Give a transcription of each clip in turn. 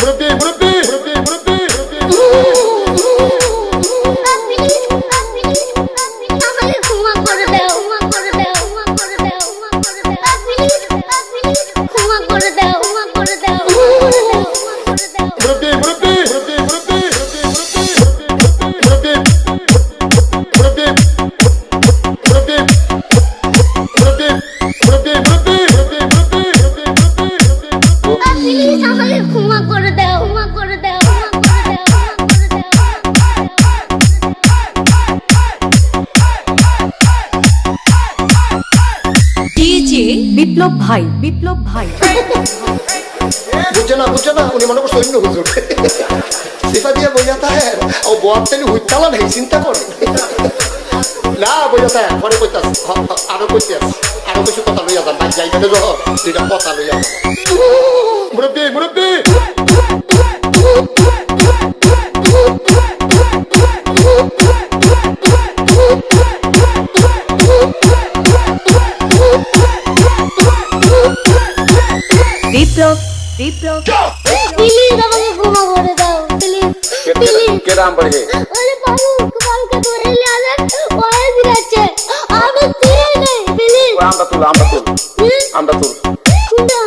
Murabbi, Murabbi. করে দাও DJ বিপ্লব ভাই বিপ্লব ভাই। বুঝছে না বুঝছে না উনি মনে করছে অন্য হুজুর। সিফা দিয়ে ও বোয়ার তেলি হুইতালা নেই চিন্তা করে। না বইয়া থাকে পরে কইতে আছে আরও কইতে আছে আরও কিছু কথা লইয়া যান ভাই যাইতে যখন দুইটা কথা লইয়া যান। মুরব্বি মুরব্বি! বিপ্লব বিপ্লব প্লিজ আমাকে ক্ষমা করে দাও প্লিজ প্লিজ কেরাম পড়ে ওরে বাবু কালকে ধরে নিয়ে আসেন ওরে দিচ্ছে আমি তীরে নেই প্লিজ আমরা তুল আমরা তুল আমরা তুল কোনটা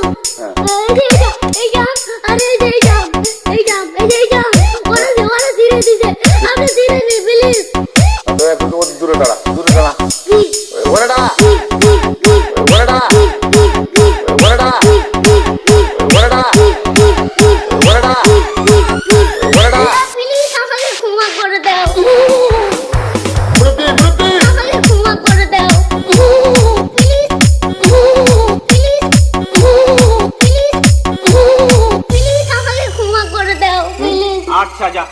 এই যে এই যে আরে এই আট সাজা।